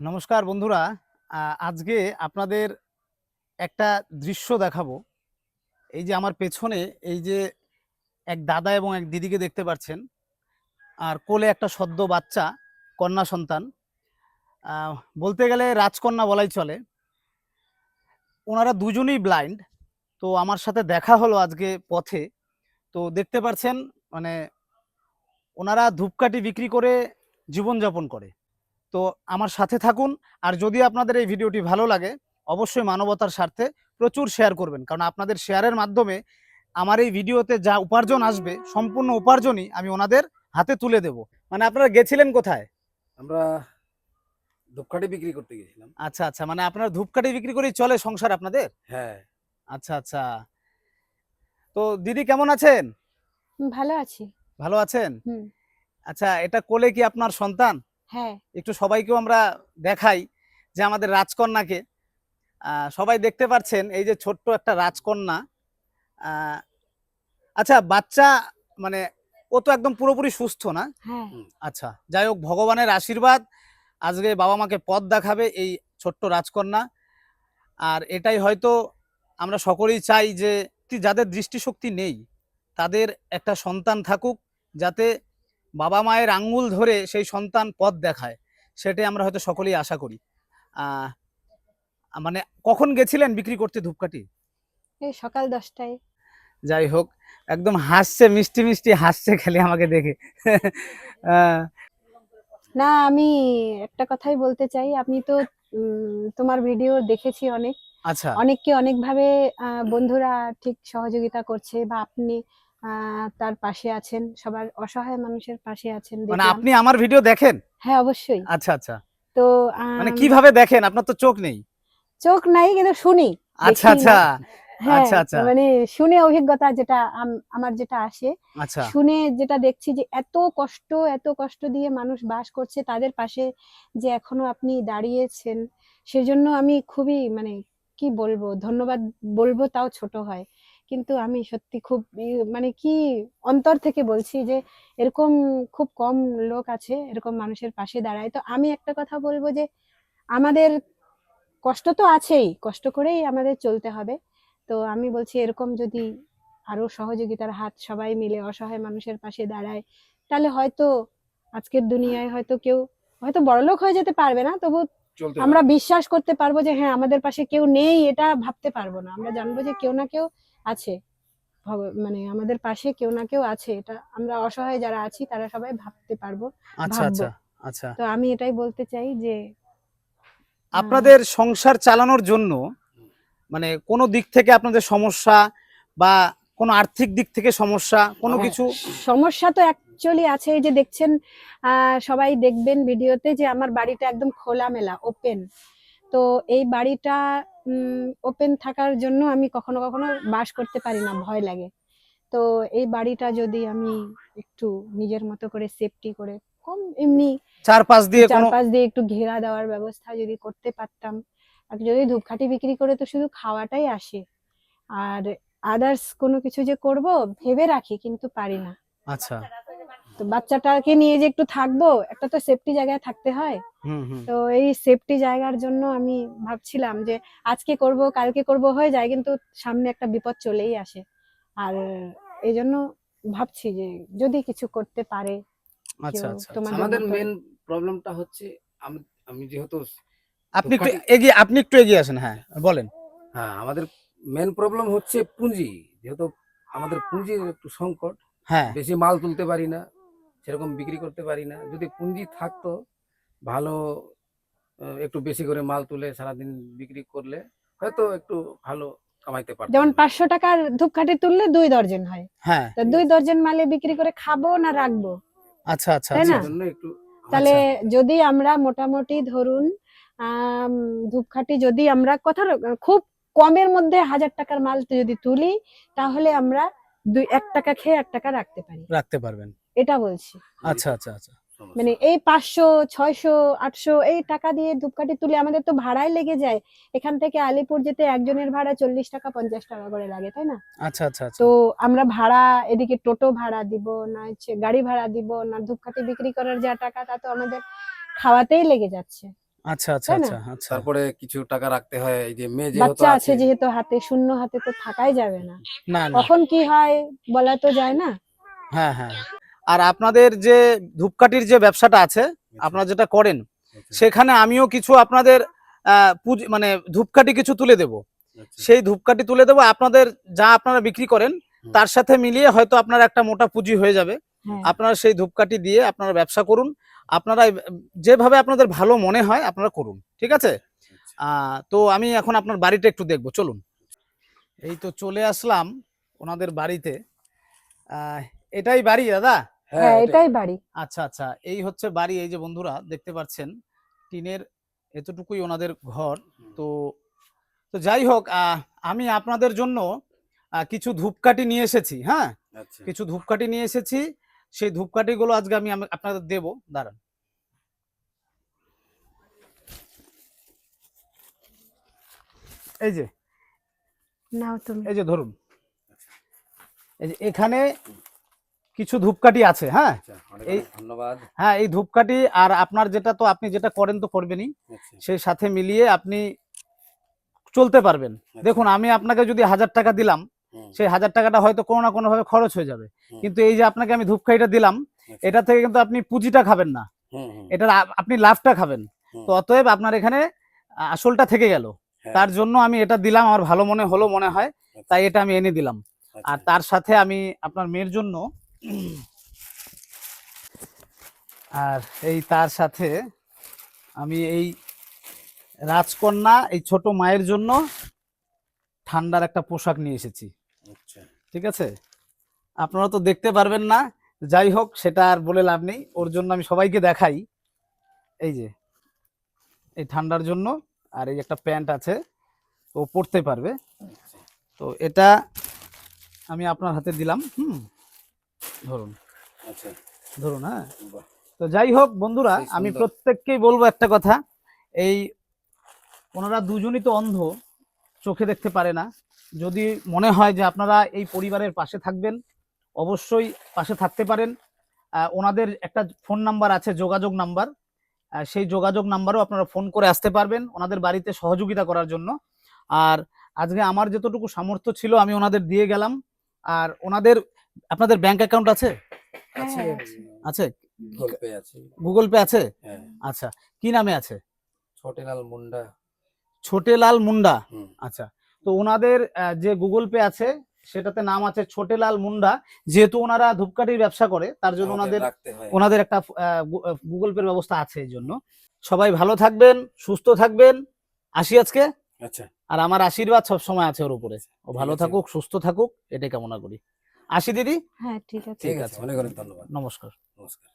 নমস্কার বন্ধুরা। আজকে আপনাদের একটা দৃশ্য দেখাবো। এই যে আমার পেছনে এই যে এক দাদা এবং এক দিদিকে দেখতে পাচ্ছেন। আর কোলে একটা সদ্য বাচ্চা, কন্যা সন্তান। বলতে গেলে রাজকন্যা বলাই চলে। ওনারা দুজনেই ব্লাইন্ড তো আমার সাথে দেখা হলো আজকে পথে। তো দেখতে পাচ্ছেন মানে ওনারা ধূপকাঠি বিক্রি করে জীবনযাপন করে। তো আমার সাথে থাকুন। আর যদি আপনাদের এই ভিডিওটি ভালো লাগে অবশ্যই মানবতার স্বার্থে প্রচুর শেয়ার করবেন। কারণ আপনাদের শেয়ারের মাধ্যমে আমার এই ভিডিওতে যা উপার্জন আসবে সম্পূর্ণ উপার্জনই আমি ওনাদের হাতে তুলে দেব। মানে আপনারা গেছিলেন কোথায়? আমরা ধূপকাঠি বিক্রি করতে গেছিলাম। আচ্ছা আচ্ছা। মানে আপনারা ধূপকাঠি বিক্রি করেই চলে সংসার আপনাদের? হ্যাঁ। আচ্ছা আচ্ছা। তো দিদি কেমন আছেন? ভালো আছি। ভালো আছেন? আচ্ছা এটা কোলে কি আপনার সন্তান? হ্যাঁ। একটু সবাইকেও আমরা দেখাই যে আমাদের রাজকন্যাকে। সবাই দেখতে পাচ্ছেন এই যে ছোট্ট একটা রাজকন্যা। আচ্ছা বাচ্চা মানে ও তো একদম পুরোপুরি সুস্থ না? হ্যাঁ। আচ্ছা যাই হোক ভগবানের আশীর্বাদ। আজকে বাবা মাকে পথ দেখাবে এই ছোট্ট রাজকন্যা। আর এটাই হয়তো আমরা সকলেই চাই যে যাদের দৃষ্টিশক্তি নেই তাদের একটা সন্তান থাকুক যাতে বাবা মায়ের আঙ্গুল ধরে সেই সন্তান পথ দেখায় সেটাই আমরা হয়তো সকলেই আশা করি। মানে কখন গেছিলেন বিক্রি করতে ধূপকাঠি? এই সকাল দশটায়। যাই হোক একদম হাসছে মিষ্টি মিষ্টি হাসছে খালি আমাকে দেখে। না আমি একটা কথাই বলতে চাই। আপনি তো তোমার ভিডিও দেখেছি অনেক। আচ্ছা। অনেককে অনেকভাবে বন্ধুরা ঠিক সহযোগিতা করছে বা আপনি তার পাশে আছেন সবার অসহায় মানুষের পাশে আছেন মানে আপনি আমার ভিডিও দেখেন? হ্যাঁ অবশ্যই। আচ্ছা আচ্ছা। তো মানে কীভাবে দেখেন? আপনার তো চোখ নেই। চোখ নাই কিন্তু শুনি আচ্ছা আচ্ছা। হ্যাঁ আচ্ছা, আচ্ছা। মানে শুনে অভিজ্ঞতা যেটা আমার যেটা আসে আচ্ছা। শুনে যেটা দেখছি যে এত কষ্ট এত কষ্ট দিয়ে মানুষ বাস করছে তাদের পাশে যে এখনও আপনি দাঁড়িয়েছেন সেজন্য আমি খুবই মানে কি বলব ধন্যবাদ বলব তাও ছোট হয়। কিন্তু আমি সত্যি খুব মানে কি অন্তর থেকে বলছি যে এরকম খুব কম লোক আছে এরকম মানুষের পাশে দাঁড়ায়। তো আমি একটা কথা বলব যে আমাদের কষ্ট তো আছেই কষ্ট করেই আমাদের চলতে হবে। তো আমি বলছি এরকম যদি আরও সহযোগিতার হাত সবাই মিলে অসহায় মানুষের পাশে দাঁড়ায় তাহলে হয়তো আজকের দুনিয়ায় হয়তো কেউ হয়তো বড়লোক হয়ে যেতে পারবে না। তবু আমরা বিশ্বাস করতে পারব যে হ্যাঁ আমাদের পাশে কেউ নেই এটা ভাবতে পারব না। আমরা জানব যে কেউ না কেউ আছে। মানে আমাদের পাশে কেউ না কেউ আছে। এটা আমরা অসহায় যারা আছি তারা সবাই ভাবতে পারব আচ্ছা আচ্ছা আচ্ছা। তো আমি এটাই বলতে চাই যে আপনাদের সংসার চালানোর জন্য মানে কোনো দিক থেকে আপনাদের সমস্যা বা কোনো আর্থিক দিক থেকে সমস্যা কোনো হ্যাঁ, কিছু? সমস্যা তো অ্যাকচুয়ালি আছে। এই যে দেখছেন আহ, সবাই দেখবেন ভিডিওতে যে আমার বাড়িটা একদম খোলামেলা ওপেন তো এই বাড়িটা ওপেন থাকার জন্য আমি কখনো কখনো বাস করতে পারি না ভয় লাগে। তো এই বাড়িটা যদি আমি একটু নিজের মতো করে সেফটি করে কম এমনি চারপাশ দিয়ে কোনো চারপাশ দিয়ে একটু ঘেরা দেওয়ার ব্যবস্থা যদি করতে পারতাম আর যদি ধূপকাঠি বিক্রি করে তো শুধু খাওয়াটাই আসে। আর আদার্স কোনো কিছু যে করব ভেবে রাখি কিন্তু পারি না। আচ্ছা। তো বাচ্চাটাকে নিয়ে যে একটু থাকব একটা তো সেফটি জায়গায় থাকতে হয়। হুম হুম। তো এই সেফটি জায়গার জন্য আমি ভাবছিলাম যে আজকে করব কালকে করব হয়ে যায় কিন্তু সামনে একটা বিপদ চলেই আসে। আর এই জন্য ভাবছি যে যদি কিছু করতে পারে আচ্ছা আচ্ছা তোমাদের আমাদের মেন প্রবলেমটা হচ্ছে আমি আমি যেহেতু আপনি একটু এগিয়ে আপনি একটু এগিয়ে আসেন হ্যাঁ বলেন। হ্যাঁ আমাদের মেন প্রবলেম হচ্ছে পুঁজি। যেহেতু আমাদের পুঁজির একটু সংকট হ্যাঁ। বেশি মাল তুলতে পারি না। সেরকম বিক্রি করতে পারি না। যদি পুঁজি থাকতো ভালো একটু বেশি করে মাল তুলে সারাদিন বিক্রি করলে হয়তো একটু ভালো কামাইতে পারতাম। যেমন পাঁচশো টাকার ধূপকাঠি তুললে দুই দর্জন হয়। হ্যাঁ। তা দুই দর্জন মালে বিক্রি করে খাব না রাখব? আচ্ছা আচ্ছা তাই আচ্ছা। না? একটু তাহলে আচ্ছা। যদি আমরা মোটামুটি ধরুন ধূপকাঠি যদি আমরা কথা খুব কমের মধ্যে হাজার টাকার মাল যদি তুলি তাহলে আমরা দুই এক টাকা খেয়ে এক টাকা রাখতে পারি। রাখতে পারবেন। এটা বলছি। আচ্ছা আচ্ছা আচ্ছা। মানে এই পাঁচশো ছয়শো আটশো এই টাকা দিয়ে ধূপকাঠি তুলে আমাদের তো ভাড়াই লেগে যায়। এখান থেকে আলিপুর যেতে একজনের ভাড়া চল্লিশ টাকা পঞ্চাশ টাকা করে লাগে তাই না? আচ্ছা আচ্ছা আচ্ছা। তো আমরা ভাড়া এদিকে টোটো ভাড়া দিব না হচ্ছে গাড়ি ভাড়া দিব না ধূপকাঠি বিক্রি করার যা টাকা তা তো আমাদের খাওয়াতেই লেগে যাচ্ছে। আচ্ছা আচ্ছা আচ্ছা আচ্ছা। তারপরে কিছু টাকা রাখতে হয় এই যে মেয়ে যেহেতু বাচ্চা আছে আছে। যেহেতু হাতে শূন্য হাতে তো থাকাই যাবে না। না না। কখন কি হয় বলা তো যায় না? হ্যাঁ হ্যাঁ। আর আপনাদের যে ধূপকাঠির যে ব্যবসাটা আছে আচ্ছা, আপনারা যেটা করেন আচ্ছা, সেখানে আমিও কিছু আপনাদের আহ, মানে ধূপকাঠি কিছু তুলে দেব। আচ্ছা, সেই ধূপকাঠি তুলে দেবো আপনাদের যা আপনারা বিক্রি করেন তার সাথে মিলিয়ে হয়তো আপনার একটা মোটা পুঁজি হয়ে যাবে। হ্যাঁ। আপনারা সেই ধূপকাঠি দিয়ে আপনারা ব্যবসা করুন। আপনারা যেভাবে আপনাদের ভালো মনে হয় আপনারা করুন। ঠিক আছে। তো আমি এখন আপনার বাড়িটা একটু দেখব চলুন। এই তো চলে আসলাম ওনাদের বাড়িতে। এটাই বাড়ি দাদা? হ্যাঁ এটাই বাড়ি। আচ্ছা আচ্ছা। এই হচ্ছে বাড়ি এই যে বন্ধুরা দেখতে পাচ্ছেন টিনের এতটুকুই ওনাদের ঘর। তো তো যাই হোক আমি আপনাদের জন্য কিছু ধূপকাঠি নিয়ে এসেছি হ্যাঁ? আচ্ছা। কিছু ধূপকাঠি নিয়ে এসেছি। সেই ধূপকাঠিগুলো আজকে আমি আম- আপনাদের দেব। দাঁড়ান। এই যে। নাও তুমি। এই যে ধরুন। এই যে এখানে কিছু ধূপকাঠি আছে হ্যাঁ? আচ্ছা এই- ধন্যবাদ। হ্যাঁ এই ধূপকাঠি আর আপনার যেটা তো আপনি যেটা করেন তো করবেনই। আচ্ছা, সেই সাথে মিলিয়ে আপনি চলতে পারবেন। আচ্ছা, দেখুন আমি আপনাকে যদি হাজার টাকা দিলাম সেই হাজার টাকাটা হয়তো কোনো না কোনো ভাবে খরচ হয়ে যাবে। কিন্তু এই যে আপনাকে আমি ধূপকাঠিটা দিলাম এটা থেকে কিন্তু আপনি পুঁজিটা খাবেন না। এটার আপনি লাভটা খাবেন। তো অতএব আপনার এখানে আসলটা থেকে গেল। হ্যাঁ, তার জন্য আমি এটা দিলাম আমার ভালো মনে হলো মনে হয়। তাই এটা আমি এনে দিলাম। আর তার সাথে আমি আপনার মেয়ের জন্য আর এই তার সাথে আমি এই রাজকন্যা এই ছোট মায়ের জন্য ঠান্ডার একটা পোশাক নিয়ে এসেছি। আচ্ছা, ঠিক আছে? আপনারা তো দেখতে পারবেন না। যাই হোক সেটা আর বলে লাভ নেই। ওর জন্য আমি সবাইকে দেখাই। এই যে এই ঠান্ডার জন্য। আর এই একটা প্যান্ট আছে ও পরতে পারবে। আচ্ছা, তো এটা আমি আপনার হাতে দিলাম। হুম। ধরুন। আচ্ছা, ধরুন হ্যাঁ? তো যাই হোক বন্ধুরা আমি প্রত্যেককেই বলব একটা কথা। এই ওনারা দুজনই তো অন্ধ চোখে দেখতে পারে না। যদি মনে হয় যে আপনারা এই পরিবারের পাশে থাকবেন অবশ্যই পাশে থাকতে পারেন। ওনাদের একটা ফোন নাম্বার আছে যোগাযোগ নাম্বার। সেই যোগাযোগ নাম্বারও আপনারা ফোন করে আসতে পারবেন ওনাদের বাড়িতে সহযোগিতা করার জন্য। আর আজকে আমার যতটুকু সামর্থ্য ছিল আমি ওনাদের দিয়ে গেলাম। আর ওনাদের আপনাদের ব্যাংক অ্যাকাউন্ট আছে? আছে, হ্যাঁ, আছে। গুগল পে আছে। গুগল পে আছে? হ্যাঁ। আচ্ছা কি নামে আছে? ছোটেলাল মুন্ডা। ছোটেলাল মুন্ডা? আচ্ছা তো ওনাদের যে গুগল পে আছে সেটাতে নাম আছে ছোটেলাল মুন্ডা। যেহেতু ওনারা ধূপকাঠির ব্যবসা করে তার জন্য ওনাদের ওনাদের একটা গুগল পের ব্যবস্থা আছে এই জন্য। সবাই ভালো থাকবেন সুস্থ থাকবেন। আসি আজকে? আচ্ছা। আর আমার আশীর্বাদ সব সময় আছে ওর উপরে। ও ভালো থাকুক সুস্থ থাকুক এটাই কামনা করি। আসি দিদি? হ্যাঁ ঠিক আছে। ঠিক আছে। অনেক অনেক ধন্যবাদ। নমস্কার। নমস্কার।